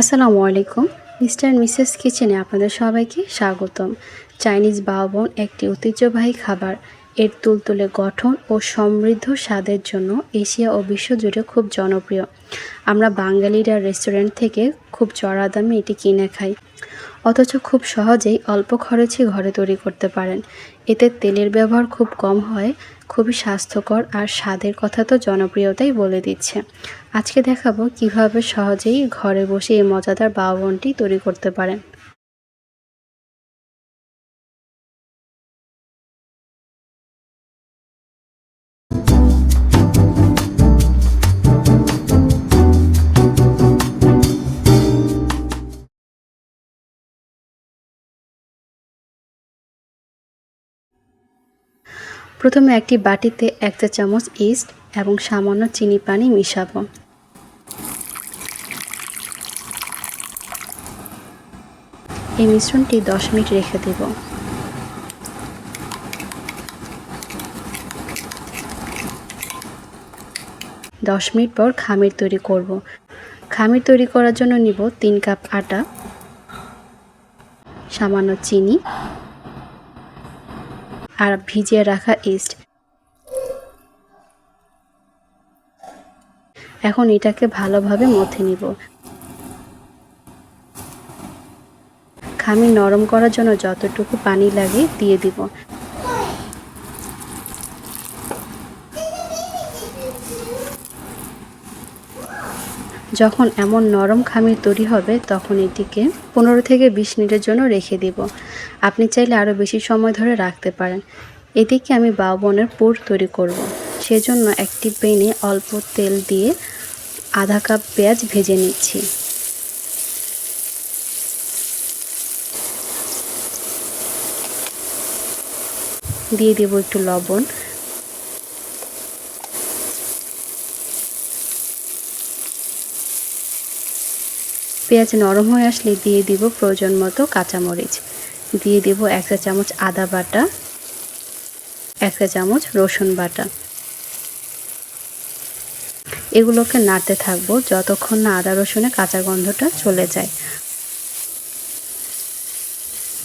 আসসালামু আলাইকুম। Mister Mrs কিচেনে আপনাদের সবাইকে স্বাগতম। চাইনিজ বাউবন একটি ঐতিহ্যবাহী খাবার। এর তুলতুলে গঠন ও সমৃদ্ধ স্বাদের জন্য এশিয়া ও বিশ্ব জুড়ে খুব জনপ্রিয়। আমরা বাঙালিরা রেস্টুরেন্ট থেকে খুব চড়া দামে এটি কিনে খাই। অথচ খুব সহজেই অল্প খরচে ঘরে তৈরি করতে পারেন। এতে তেলের ব্যবহার খুব কম হয়, খুবই স্বাস্থ্যকর আর স্বাদের কথা তো জনপ্রিয়তাই বলে দিচ্ছে। আজকে দেখাবো কীভাবে সহজেই ঘরে বসে এই মজাদার বাউবনটি তৈরি করতে পারেন। প্রথমে একটি বাটিতে এক চা চামচ ইস্ট এবং সামান্য চিনি পানি মিশাবো। এই মিশ্রণটি দশ মিনিট রেখে দেব। দশ মিনিট পর খামির তৈরি করব। খামির তৈরি করার জন্য নিব তিন কাপ আটা, সামান্য চিনি আর ভিজিয়ে রাখা ইস্ট। এখন এটাকে ভালোভাবে মথে নিব। খামি নরম করার জন্য যতটুকু পানি লাগে দিয়ে দিব। যখন এমন নরম খামির তৈরি হবে, তখন এটিকে পনেরো থেকে বিশ মিনিটের জন্য রেখে দিব। আপনি চাইলে আরও বেশি সময় ধরে রাখতে পারেন। এদিকে আমি বাউবনের পুর তৈরি করব। সেজন্য একটি পেনে অল্প তেল দিয়ে আধা কাপ পেঁয়াজ ভেজে নিচ্ছি। দিয়ে দেব একটু লবণ। পেঁয়াজ নরম হয়ে আসলে দিয়ে দিব প্রয়োজন মতো কাঁচামরিচ। দিয়ে দেব এক চা চামচ আদা বাটা, এক চা চামচ রসুন বাটা। এগুলোকে নাড়তে থাকব যতক্ষণ না আদা রসুনের কাঁচা গন্ধটা চলে যায়।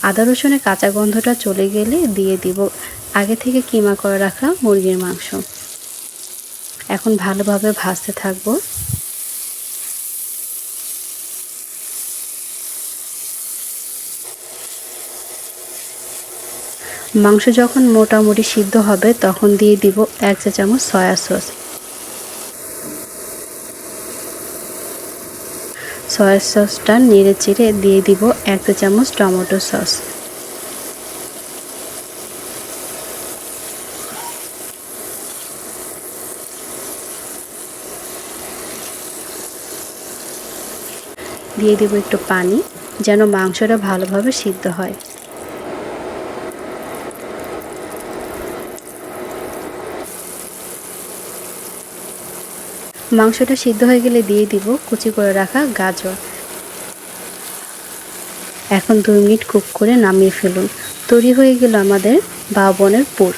আদা রসুনের কাঁচা গন্ধটা চলে গেলে দিয়ে দিব আগে থেকে কিমা করে রাখা মুরগির মাংস। এখন ভালোভাবে ভাজতে থাকব। মাংস যখন মোটামুটি সিদ্ধ হবে, তখন দিয়ে দিব এক চা চামচ সয়া সস। সয়া সসটা নেড়ে চেড়ে দিয়ে দিব এক চা চামচ টমেটো সস। দিয়ে দিব একটু পানি, যেন মাংসটা ভালোভাবে সিদ্ধ হয়। মাংসটা সিদ্ধ হয়ে গেলে দিয়ে দিব কুচি করে রাখা গাজর। এখন দুই মিনিট কুক করে নামিয়ে ফেলুন। তৈরি হয়ে গেল আমাদের বাবনের পুর।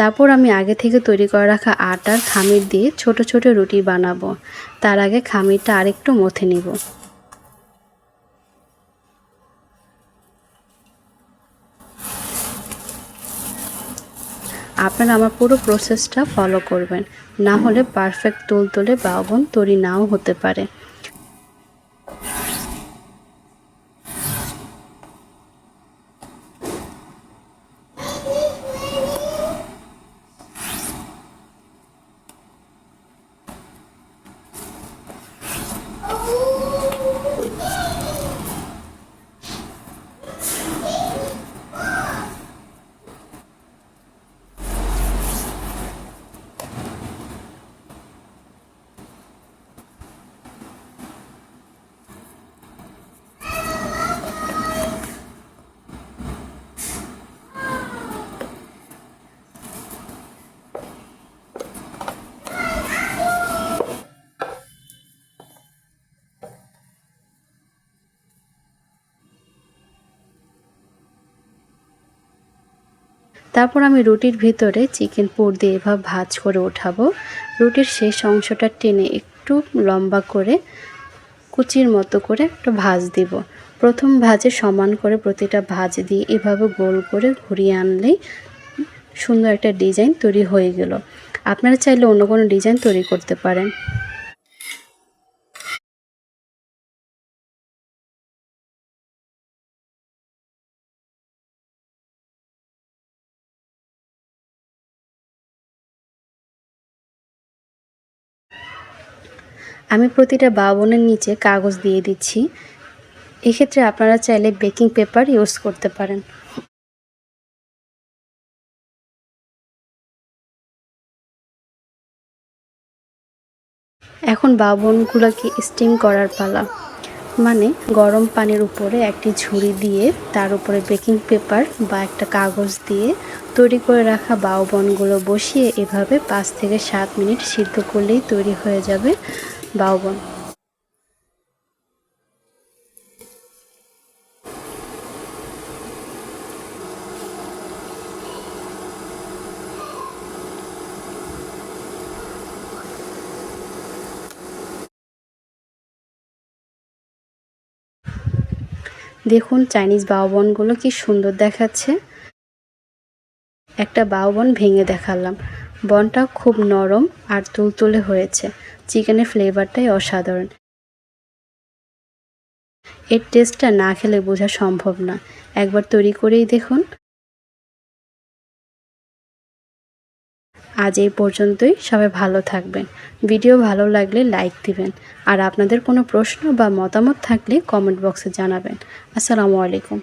তারপর আমি আগে থেকে তৈরি করে রাখা আটার খামির দিয়ে ছোট ছোট রুটি বানাবো। তার আগে খামিরটা আরেকটু মথে নিব। আপনারা আমার পুরো প্রসেসটা ফলো করবেন। না হলে পারফেক্ট তুল তুলে বাবন তৈরি নাও হতে পারে। তারপর আমি রুটির ভিতরে চিকেন পুর দিয়ে এভাবে ভাজ করে ওঠাবো। রুটির শেষ অংশটা টেনে একটু লম্বা করে কুচির মতো করে একটা ভাজ দিব। প্রথম ভাজে সমান করে প্রতিটা ভাজ দিয়ে এভাবে গোল করে ঘুরিয়ে আনলেই সুন্দর একটা ডিজাইন তৈরি হয়ে গেল। আপনারা চাইলে অন্য কোনো ডিজাইন তৈরি করতে পারেন। আমি প্রতিটা বাবনের নিচে কাগজ দিয়ে দিচ্ছি। এক্ষেত্রে আপনারা চাইলে বেকিং পেপার ইউজ করতে পারেন। এখন বাবনগুলোকে স্টিম করার পালা। মানে গরম পানির উপরে একটি ঝুড়ি দিয়ে তার উপরে বেকিং পেপার বা একটা কাগজ দিয়ে তৈরি করে রাখা বাউবনগুলো বসিয়ে এভাবে পাঁচ থেকে সাত মিনিট সিদ্ধ করলেই তৈরি হয়ে যাবে। বাউবন। দেখুন, চাইনিজ বাউবনগুলো কি সুন্দর দেখাচ্ছে। একটা বাউবন ভেঙে দেখালাম। বনটা খুব নরম আর তুলতুলে হয়েছে। চিকেনের ফ্লেভারটাই অসাধারণ। এর টেস্টটা না খেলে বোঝা সম্ভব না। একবার তৈরি করেই দেখুন। আজ এই পর্যন্তই। সবাই ভালো থাকবেন। ভিডিও ভালো লাগলে লাইক দিবেন। আর আপনাদের কোনো প্রশ্ন বা মতামত থাকলে কমেন্ট বক্সে জানাবেন। আসসালামু আলাইকুম।